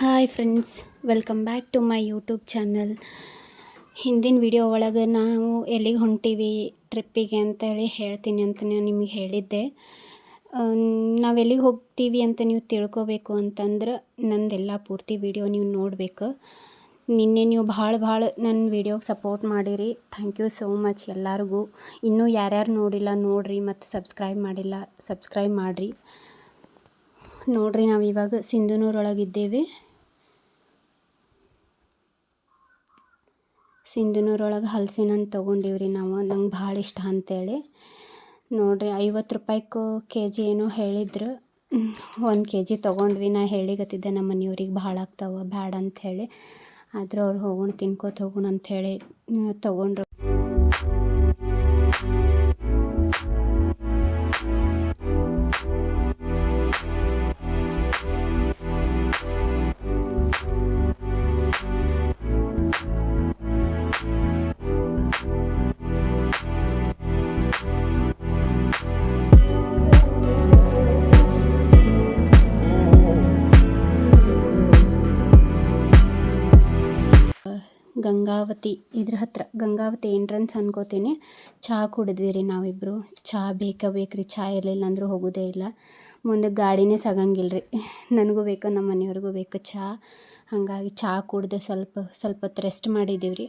Hi friends welcome back to my YouTube channel ಹಿಂದಿನ video ಒಳಗೆ ನಾವು ಎಲ್ಲಿಗೆ ಹೊಂಟೀವಿ ಟ್ರಿಪ್ಪಿಗೆ ಅಂತೇಳಿ ಹೇಳ್ತೀನಿ ಅಂತ ನೀವು ನಿಮಗೆ ಹೇಳಿದ್ದೆ. ನಾವು ಎಲ್ಲಿಗೆ ಹೋಗ್ತೀವಿ ಅಂತ ನೀವು ತಿಳ್ಕೊಬೇಕು ಅಂತಂದ್ರೆ ನಂದೆಲ್ಲ ಪೂರ್ತಿ ವಿಡಿಯೋ ನೀವು ನೋಡಬೇಕು. ನಿನ್ನೆ ನೀವು ಭಾಳ ಭಾಳ ನನ್ನ ವಿಡಿಯೋಗೆ ಸಪೋರ್ಟ್ ಮಾಡಿರಿ. ಥ್ಯಾಂಕ್ ಯು ಸೋ ಮಚ್ ಎಲ್ಲರಿಗೂ. ಇನ್ನೂ ಯಾರ್ಯಾರು ನೋಡಿಲ್ಲ ನೋಡಿರಿ ಮತ್ತು ಸಬ್ಸ್ಕ್ರೈಬ್ ಮಾಡಿಲ್ಲ ಸಬ್ಸ್ಕ್ರೈಬ್ ಮಾಡಿರಿ. ನೋಡ್ರಿ ನಾವು ಇವಾಗ ಸಿಂಧುನೂರೊಳಗಿದ್ದೇವೆ ಸಿಂಧುನೂರೊಳಗೆ ಹಲಸಿನ ಹಣ್ಣು ತೊಗೊಂಡಿವ್ರಿ ನಾವು. ನಂಗೆ ಭಾಳ ಇಷ್ಟ ಅಂತೇಳಿ. ನೋಡ್ರಿ, ಐವತ್ತು ರೂಪಾಯಿಗೂ ಕೆ ಜಿ ಏನೋ ಹೇಳಿದ್ರು. ಒಂದು ಕೆ ಜಿ ತೊಗೊಂಡ್ವಿ. ನಾ ಹೇಳಿಗತ್ತಿದ್ದೆ ನಮ್ಮ ಮನೆಯವ್ರಿಗೆ, ಭಾಳ ಆಗ್ತಾವೆ, ಬ್ಯಾಡ ಅಂಥೇಳಿ ಆದ್ರೆ ಅವ್ರು ಹೋಗೋಣ, ತಿನ್ಕೋತ ಹೋಗೋಣ ಅಂಥೇಳಿ ತೊಗೊಂಡ್ರು. ಗಂಗಾವತಿ ಇದ್ರ ಹತ್ರ, ಗಂಗಾವತಿ ಎಂಟ್ರೆನ್ಸ್ ಅನ್ಕೋತೀನಿ. ಚಹಾ ಕುಡಿದ್ವಿ ರೀ ನಾವಿಬ್ಬರು ಚಹಾ ಬೇಕೇ ಬೇಕು ರೀ ಚಹಾ ಇರಲಿಲ್ಲ ಅಂದರೂ ಹೋಗೋದೇ ಇಲ್ಲ. ಮುಂದೆ ಗಾಡಿನೇ ಸಾಗಂಗಿಲ್ಲ ರೀ. ನನಗೂ ಬೇಕು, ನಮ್ಮ ಮನೆಯವ್ರಿಗೂ ಬೇಕು ಚಹಾ ಹಾಗಾಗಿ ಚಹಾ ಕುಡ್ದು ಸ್ವಲ್ಪ ಸ್ವಲ್ಪ ಹೊತ್ತು ರೆಸ್ಟ್ ಮಾಡಿದ್ದೀವಿ ರೀ.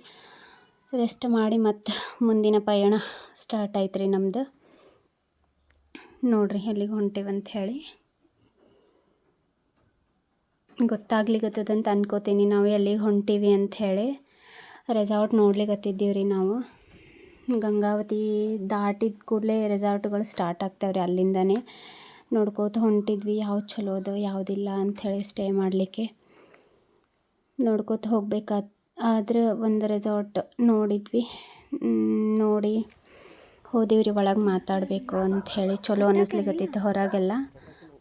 ರೆಸ್ಟ್ ಮಾಡಿ ಮತ್ತು ಮುಂದಿನ ಪಯಣ ಸ್ಟಾರ್ಟ್ ಆಯ್ತು ರೀ ನಮ್ಮದು ನೋಡಿರಿ ಎಲ್ಲಿಗೆ ಹೊಂಟೇವಂತ ಹೇಳಿ. ಗೊತ್ತಾಗ್ಲಿಕ್ಕತ್ತದಂತ ಅನ್ಕೋತೀನಿ, ನಾವು ಎಲ್ಲಿಗೆ ಹೊಂಟೀವಿ ಅಂಥೇಳಿ ರೆಸಾರ್ಟ್ ನೋಡ್ಲಿಕ್ಕತ್ತಿದ್ದೀವಿ ರೀ ನಾವು. ಗಂಗಾವತಿ ದಾಟಿದ ಕೂಡಲೇ ರೆಸಾರ್ಟ್ಗಳು ಸ್ಟಾರ್ಟ್ ಆಗ್ತಾವೆ ರೀ ಅಲ್ಲಿಂದನೇ. ನೋಡ್ಕೋತ ಹೊಂಟಿದ್ವಿ ಯಾವ್ದು ಚಲೋ ಅದು, ಯಾವುದಿಲ್ಲ ಅಂಥೇಳಿ ಸ್ಟೇ ಮಾಡಲಿಕ್ಕೆ. ನೋಡ್ಕೋತ ಹೋಗ್ಬೇಕಾದ, ಆದ್ರೆ ಒಂದು ರೆಸಾರ್ಟ್ ನೋಡಿದ್ವಿ. ನೋಡಿ ಹೋದಿವ್ರಿ ಒಳಗೆ ಮಾತಾಡಬೇಕು ಅಂಥೇಳಿ ಚಲೋ ಅನ್ನಿಸ್ಲಿಕ್ಕತ್ತಿತ್ತು ಹೊರಗೆಲ್ಲ.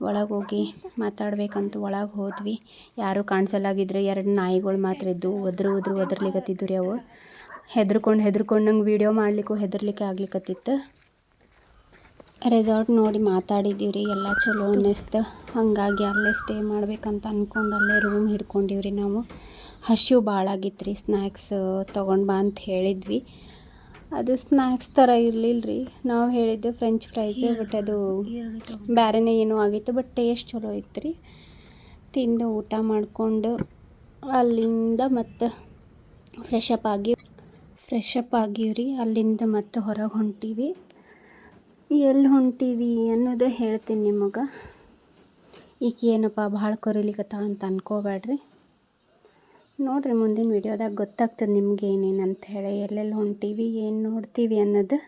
ಒಳಗೆ ಹೋಗಿ ಮಾತಾಡ್ಬೇಕಂತ ಒಳಗೆ ಹೋದ್ವಿ. ಯಾರೂ ಕಾಣಿಸಲ್ಲಾಗಿದ್ರು ಎರಡು ನಾಯಿಗಳು ಮಾತ್ರ ಇದ್ದವು ಒದ್ರು ಒದ್ರು ಒದರ್ಲಿಕತ್ತಿದ್ದು ರೀ ಅವು. ಹೆದ್ರ್ಕೊಂಡು ಹೆದ್ರ್ಕೊಂಡು ನಂಗೆ ವೀಡಿಯೋ ಮಾಡಲಿಕ್ಕೂ ಹೆದರ್ಲಿಕ್ಕೆ ಆಗ್ಲಿಕ್ಕತ್ತಿತ್ತು ರೆಸಾರ್ಟ್ ನೋಡಿ ಮಾತಾಡಿದ್ದೀವಿ ರೀ. ಎಲ್ಲ ಚಲೋ ಅನ್ನಿಸ್ತು. ಹಾಗಾಗಿ ಅಲ್ಲೇ ಸ್ಟೇ ಮಾಡ್ಬೇಕಂತ ಅಂದ್ಕೊಂಡು ಅಲ್ಲೇ ರೂಮ್ ಹಿಡ್ಕೊಂಡಿವ್ರಿ ನಾವು. ಹಸಿವು ಭಾಳ ಆಗಿತ್ತು ರೀ. ಸ್ನ್ಯಾಕ್ಸ್ ತೊಗೊಂಡು ಬಾ ಅಂತ ಹೇಳಿದ್ವಿ. ಅದು ಸ್ನ್ಯಾಕ್ಸ್ ಥರ ಇರಲಿಲ್ಲ ರೀ ನಾವು ಹೇಳಿದ್ದು ಫ್ರೆಂಚ್ ಫ್ರೈಸ್ ಬಟ್ ಅದು ಬೇರೆನೇ ಏನೋ ಆಗಿತ್ತು ಬಟ್ ಟೇಸ್ಟ್ ಚಲೋ ಇತ್ತು ರೀ ತಿಂದು ಊಟ ಮಾಡಿಕೊಂಡು ಅಲ್ಲಿಂದ ಮತ್ತು ಫ್ರೆಶ್ ಅಪ್ ಆಗಿ ಫ್ರೆಶ್ ಅಪ್ ಆಗಿವಿ ರೀ ಅಲ್ಲಿಂದ ಮತ್ತೆ ಹೊರಗೆ ಹೊಂಟೀವಿ. ಎಲ್ಲಿ ಹೊಂಟೀವಿ ಅನ್ನೋದೇ ಹೇಳ್ತೀನಿ ನಿಮಗೆ. ಈಕೆ ಏನಪ್ಪ ಭಾಳ ಕೊರಿಲಿಕತ್ತಾಳ ಅಂತ ಅನ್ಕೋಬೇಡ್ರಿ ನೋಡಿರಿ ಮುಂದಿನ ವೀಡಿಯೋದಾಗ ಗೊತ್ತಾಗ್ತದೆ ನಿಮ್ಗೆ ಏನೇನು ಅಂತ ಹೇಳಿ. ಎಲ್ಲೆಲ್ಲಿ ಹೊಂಟೀವಿ, ಏನು ನೋಡ್ತೀವಿ ಅನ್ನೋದು.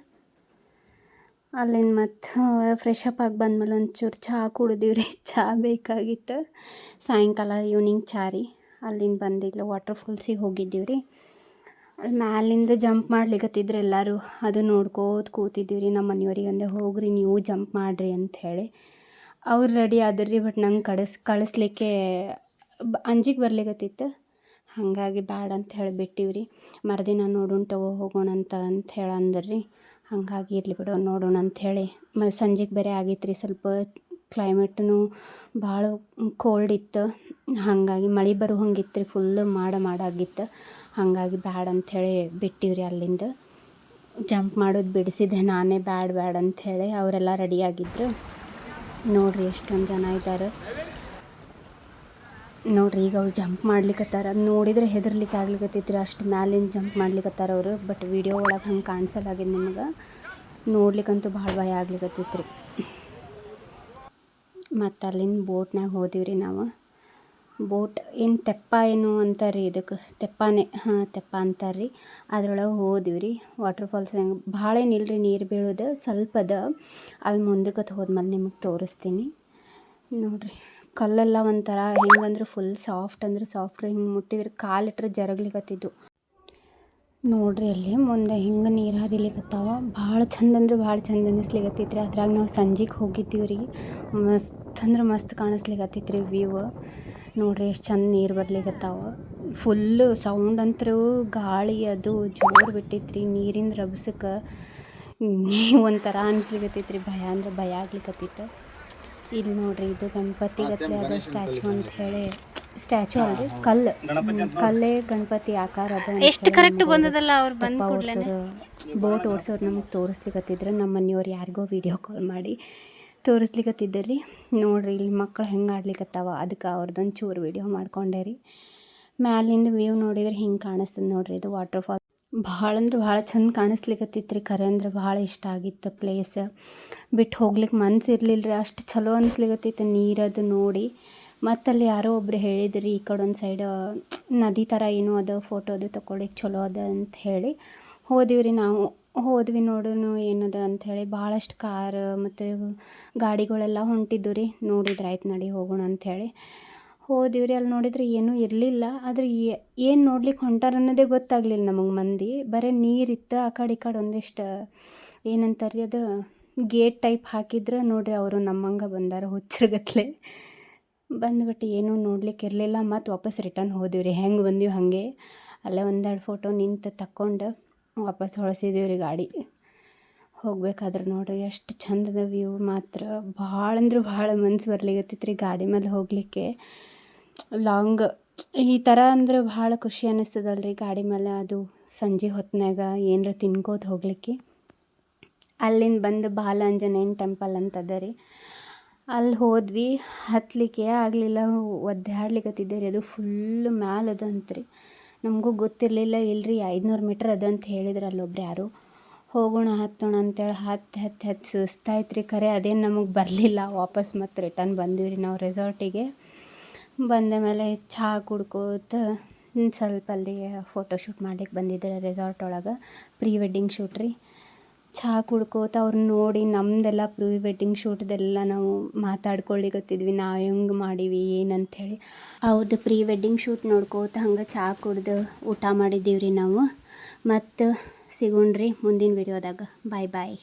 ಅಲ್ಲಿಂದ ಮತ್ತು ಫ್ರೆಶ್ ಅಪ್ ಆಗಿ ಬಂದ್ಮೇಲೆ ಒಂಚೂರು ಚಹಾ ಕುಡಿದೀವಿ ರೀ ಚಹಾ ಬೇಕಾಗಿತ್ತು. ಸಾಯಂಕಾಲ ಈವ್ನಿಂಗ್ ಚಹಾ ರೀ. ಅಲ್ಲಿಂದ ಬಂದಿಲ್ಲ ವಾಟರ್ ಫಾಲ್ಸಿಗೆ ಹೋಗಿದ್ದೀವಿ ರೀ ಅಲ್ಲಿ ಮ್ಯಾಲಿಂದ ಜಂಪ್ ಮಾಡ್ಲಿಕ್ಕತ್ತಿದ್ರು ಎಲ್ಲರೂ. ಅದು ನೋಡ್ಕೋತ ಕೂತಿದ್ದೀವಿ ರೀ ನಮ್ಮ ಮನೆಯವ್ರಿಗೆ ಅಂದೆ, ಹೋಗ್ರಿ ನೀವು ಜಂಪ್ ಮಾಡಿರಿ ಅಂಥೇಳಿ ಅವ್ರು ರೆಡಿ ಆದ್ರಿ ಬಟ್ ನಂಗೆ ಕಳಿಸ್ ಕಳಿಸ್ಲಿಕ್ಕೆ ಅಂಜಿಗೆ ಬರ್ಲಿಕ್ಕತ್ತಿತ್ತು ಹಾಗಾಗಿ ಬ್ಯಾಡ ಅಂತ ಹೇಳಿ ಬಿಟ್ಟಿವಿ ರೀ ಮರುದಿನ ನೋಡೋಣ ತಗೋ ಹೋಗೋಣ ಅಂತ ಅಂತ ಹೇಳಿ ಅಂದರು ರೀ ಹಾಗಾಗಿ ಇರಲಿ ಬಿಡು, ನೋಡೋಣ ಅಂಥೇಳಿ ಮ, ಸಂಜೆಗೆ ಬೇರೆ ಆಗಿತ್ತು ರೀ ಸ್ವಲ್ಪ ಕ್ಲೈಮೇಟೂ ಭಾಳ ಕೋಲ್ಡ್ ಇತ್ತು. ಹಾಗಾಗಿ ಮಳೆ ಬರೋ ಹಂಗಿತ್ತು ರೀ ಫುಲ್ ಮಾಡ ಮಾಡಾಗಿತ್ತು ಹಾಗಾಗಿ ಬ್ಯಾಡ ಅಂಥೇಳಿ ಬಿಟ್ಟಿವಿ ರೀ ಅಲ್ಲಿಂದ. ಜಂಪ್ ಮಾಡೋದು ಬಿಡಿಸಿದೆ, ನಾನೇ ಬ್ಯಾಡ ಬ್ಯಾಡ ಅಂಥೇಳಿ ಅವರೆಲ್ಲ ರೆಡಿಯಾಗಿದ್ದರು ನೋಡಿರಿ ಎಷ್ಟೊಂದು ಜನ ಇದ್ದಾರೆ ನೋಡ್ರಿ, ಈಗ ಅವ್ರು ಜಂಪ್ ಮಾಡ್ಲಿಕತ್ತಾರ. ನೋಡಿದ್ರೆ ಹೆದರ್ಲಿಕ್ಕೆ ಆಗ್ಲಿಕ್ಕತ್ತೈತ್ರಿ ಅಷ್ಟು ಮ್ಯಾಲಿಂದ ಜಂಪ್ ಮಾಡ್ಲಿಕ್ಕತ್ತಾರ ಅವರು. ಬಟ್ ವಿಡಿಯೋ ಒಳಗೆ ಹಂಗೆ ಕಾಣಿಸಲಾಗಿದೆ ನಿಮ್ಗೆ. ನೋಡ್ಲಿಕ್ಕಂತೂ ಭಾಳ ಭಯ ಆಗ್ಲಿಕ್ಕತ್ತೈತ್ರಿ ಮತ್ತು ಅಲ್ಲಿಂದ ಬೋಟ್ನಾಗ ಹೋದಿವಿ ರೀ ನಾವು. ಬೋಟ್ ಏನು ತೆಪ್ಪ ಏನು ಅಂತಾರೆ ಇದಕ್ಕೆ ತೆಪ್ಪನೇ, ಹಾಂ, ತೆಪ್ಪ ಅಂತಾರೆ ರೀ ಅದ್ರೊಳಗೆ ಹೋದಿವಿ ರೀ ವಾಟರ್ ಫಾಲ್ಸ್ ಹೆಂಗೆ, ಭಾಳ ಏನಿಲ್ಲ ರೀ ನೀರು ಬೀಳೋದು. ಸ್ವಲ್ಪ ಅದ. ಅಲ್ಲಿ ಮುಂದಕ್ಕೆ ಹೋದ್ಮೇಲೆ ನಿಮಗೆ ತೋರಿಸ್ತೀನಿ. ನೋಡಿರಿ. ಕಲ್ಲೆಲ್ಲ ಒಂಥರ ಹೆಂಗಂದ್ರೆ ಫುಲ್ ಸಾಫ್ಟ್ ಅಂದ್ರೆ ಸಾಫ್ಟ್ ಹಿಂಗೆ ಮುಟ್ಟಿದ್ರೆ ಕಾಲಿಟ್ರೆ ಜರಗ್ಲಿಕತ್ತಿದ್ದು. ನೋಡ್ರಿ ಅಲ್ಲಿ ಮುಂದೆ ಹಿಂಗೆ ನೀರು ಹರಿಲಿಕತ್ತಾವ. ಭಾಳ ಚಂದ ಅಂದ್ರೆ ಭಾಳ ಚಂದ ಅನ್ನಿಸ್ಲಿಕತ್ತೈತ್ರಿ. ಅದ್ರಾಗ ನಾವು ಸಂಜೆಗೆ ಹೋಗಿದ್ದೀವಿ ರೀ. ಮಸ್ತ್ ಅಂದ್ರೆ ಮಸ್ತ್ ಕಾಣಿಸ್ಲಿಕತ್ತೈತ್ರಿ ವ್ಯೂವ್ ನೋಡ್ರಿ ಎಷ್ಟು ಚಂದ ನೀರು ಬರ್ಲಿಕತ್ತಾವ. ಫುಲ್ಲು ಸೌಂಡ್ ಅಂತರೂ ಗಾಳಿ ಅದು ಜೋರು ಬಿಟ್ಟಿತ್ರಿ. ನೀರಿನ ರಭಸಕ್ಕೆ ಒಂಥರ ಅನ್ಸ್ಲಿಕತ್ತೈತ್ರಿ ಭಯ ಅಂದ್ರೆ ಭಯ ಆಗ್ಲಿಕತ್ತಿತ್ತು ಇಲ್ಲಿ ನೋಡ್ರಿ ಇದು ಗಣಪತಿ ಗತ್ಲೆ ಅದ ಸ್ಟ್ಯಾಚು ಅಂತ ಹೇಳಿ. ಸ್ಟ್ಯಾಚು ಅಲ್ರಿ ಕಲ್ಲು. ಕಲ್ಲೇ ಗಣಪತಿ ಆಕಾರ ಅದ ಎಷ್ಟು ಕರೆಕ್ಟ್ ಬಂದದಲ್ಲ ಅವ್ರು ಬಂದು ಬೋಟ್ ಓಡಿಸೋರು ನಮಗೆ ತೋರಿಸ್ಲಿಕತ್ತಿದ್ರು ನಮ್ಮ ಮನೆಯವ್ರು ಯಾರಿಗೋ ವಿಡಿಯೋ ಕಾಲ್ ಮಾಡಿ ತೋರಿಸ್ಲಿಕತ್ತಿದ್ದರಿ ನೋಡ್ರಿ ಇಲ್ಲಿ ಮಕ್ಕಳು ಹೆಂಗೆ ಆಡ್ಲಿಕ್ಕತ್ತಾವ ಅದಕ್ಕೆ ಅವ್ರದ್ದೊಂದು ಚೂರು ವಿಡಿಯೋ ಮಾಡ್ಕೊಂಡೆ ರೀ ಮ್ಯಾಲಿಂದ ವ್ಯೂ ನೋಡಿದ್ರೆ ಹಿಂಗೆ ಕಾಣಿಸ್ತದೆ ನೋಡ್ರಿ ಇದು ವಾಟರ್ ಫಾಲ್ ಭಾಳ ಅಂದ್ರೆ ಭಾಳ ಚಂದ ಕಾಣಿಸ್ಲಿಕತ್ತಿತ್ತು ರೀ ಖರೆ ಅಂದ್ರೆ ಭಾಳ ಇಷ್ಟ ಆಗಿತ್ತು ಪ್ಲೇಸ್ ಬಿಟ್ಟು ಹೋಗ್ಲಿಕ್ಕೆ ಮನ್ಸು ಇರಲಿಲ್ಲ ರೀ ಅಷ್ಟು ಚಲೋ ಅನಿಸ್ಲಿಕತ್ತಿತ್ತು ನೀರದು ನೋಡಿ. ಮತ್ತು ಅಲ್ಲಿ ಯಾರೋ ಒಬ್ರು ಹೇಳಿದ್ರಿ ಈ ಕಡೆ ಒಂದು ಸೈಡ್ ನದಿ ಥರ ಏನೋ ಅದ ಫೋಟೋ ಅದು ತೊಗೊಳಿಕ್ಕೆ ಚಲೋ ಅದ ಅಂತ ಹೇಳಿ. ಹೋದಿವಿ ರೀ ನಾವು, ಹೋದ್ವಿ ನೋಡೋನು ಏನದ ಅಂಥೇಳಿ ಭಾಳಷ್ಟು ಕಾರ್ ಮತ್ತು ಗಾಡಿಗಳೆಲ್ಲ ಹೊಂಟಿದ್ದು ರೀ ನೋಡಿದ್ರೆ ಆಯ್ತು ನಡಿ ಹೋಗೋಣ ಅಂಥೇಳಿ ಹೋದಿವಿ ರೀ ಅಲ್ಲಿ ನೋಡಿದ್ರೆ ಏನೂ ಇರಲಿಲ್ಲ. ಆದರೆ ಏನು ನೋಡ್ಲಿಕ್ಕೆ ಹೊಂಟಾರ ಅನ್ನೋದೇ ಗೊತ್ತಾಗ್ಲಿಲ್ಲ ನಮಗೆ ಮಂದಿ. ಬರೀ ನೀರಿತ್ತು, ಆ ಕಡೆ ಈ ಕಡೆ ಒಂದಿಷ್ಟು, ಏನಂತಾರೆ ರೀ ಅದು, ಗೇಟ್ ಟೈಪ್ ಹಾಕಿದ್ರೆ ನೋಡ್ರಿ ಅವರು ನಮ್ಮಂಗೆ ಬಂದಾರ ಹುಚ್ಚರ್ಗತ್ಲೆ. ಬಂದ್ಬಿಟ್ಟು ಏನೂ ನೋಡ್ಲಿಕ್ಕೆ ಇರಲಿಲ್ಲ. ಮತ್ತು ವಾಪಸ್ ರಿಟರ್ನ್ ಹೋದಿವಿ ರೀ ಹೆಂಗೆ ಬಂದೀವಿ ಹಾಗೆ. ಅಲ್ಲೇ ಒಂದೆರಡು ಫೋಟೋ ನಿಂತು ತಕ್ಕೊಂಡು ವಾಪಸ್ ಹೊಳಸಿದೀವಿ ರೀ ಗಾಡಿ. ಹೋಗ್ಬೇಕಾದ್ರೆ ನೋಡ್ರಿ ಎಷ್ಟು ಚಂದದ ವ್ಯೂ. ಮಾತ್ರ ಭಾಳ ಅಂದ್ರೆ ಭಾಳ ಮನ್ಸು ರೀ ಗಾಡಿ ಮೇಲೆ ಹೋಗಲಿಕ್ಕೆ. ಲಾಂಗ್. ಈ ಥರ ಅಂದ್ರೆ ಭಾಳ ಖುಷಿ ಅನ್ನಿಸ್ತದಲ್ರಿ ಗಾಡಿ ಮೇಲೆ. ಅದು ಸಂಜೆ ಹೊತ್ನ್ಯಾಗ ಏನಾರ ತಿನ್ಕೋತ ಹೋಗ್ಲಿಕ್ಕೆ. ಅಲ್ಲಿಂದ ಬಂದು ಬಾಲಾಂಜನೇಯನ್ ಟೆಂಪಲ್ ಅಂತದ ರೀ. ಅಲ್ಲಿ ಹೋದ್ವಿ. ಹತ್ತಲಿಕ್ಕೆ ಆಗಲಿಲ್ಲ. ಒದ್ದಾಡ್ಲಿಕ್ಕತ್ತಿದ್ದೆ ರೀ ಅದು ಫುಲ್ ಮ್ಯಾಲೆ ಅಂತ್ರಿ ನಮಗೂ ಗೊತ್ತಿರಲಿಲ್ಲ, ಇಲ್ರಿ ಐದುನೂರು ಮೀಟ್ರ್ ಅದಂತ ಹೇಳಿದ್ರು ಅಲ್ಲೊಬ್ರು ಯಾರು. ಹೋಗೋಣ, ಹತ್ತೋಣ ಅಂತೇಳಿ ಹತ್ತು ಹತ್ತು ಹತ್ತು ಸುಸ್ತಾಯ್ತು ರೀ ಖರೆ ಅದೇನು ನಮಗೆ ಬರಲಿಲ್ಲ. ವಾಪಸ್ ಮತ್ತೆ ರಿಟರ್ನ್ ಬಂದೀವಿ ರೀ ನಾವು ರೆಸಾರ್ಟಿಗೆ ಬಂದ ಮೇಲೆ ಚಹಾ ಕುಡ್ಕೋತ ಸ್ವಲ್ಪ ಅಲ್ಲಿಗೆ ಫೋಟೋ ಶೂಟ್ ಮಾಡ್ಲಿಕ್ಕೆ ಬಂದಿದ್ದೆ ರೆಸಾರ್ಟ್ ಒಳಗೆ. ಪ್ರೀ ವೆಡ್ಡಿಂಗ್ ಶೂಟ್ ರೀ. ಚಹಾ ಕುಡ್ಕೋತ ಅವ್ರನ್ನ ನೋಡಿ ನಮ್ಮದೆಲ್ಲ ಪ್ರೀ ವೆಡ್ಡಿಂಗ್ ಶೂಟ್ದೆಲ್ಲ ನಾವು ಮಾತಾಡ್ಕೊಳ್ಳಿಕತ್ತಿದ್ವಿ ನಾವು ಹೆಂಗೆ ಮಾಡೀವಿ ಏನಂಥೇಳಿ ಅವ್ರದ್ದು ಪ್ರೀ ವೆಡ್ಡಿಂಗ್ ಶೂಟ್ ನೋಡ್ಕೋತ ಹಂಗೆ ಚಹಾ ಕುಡ್ದು ಊಟ ಮಾಡಿದ್ದೀವಿ ರೀ ನಾವು. ಮತ್ತು ಸಿಗೋಣ್ರಿ ಮುಂದಿನ ವಿಡಿಯೋದಾಗ ಬಾಯ್ ಬಾಯ್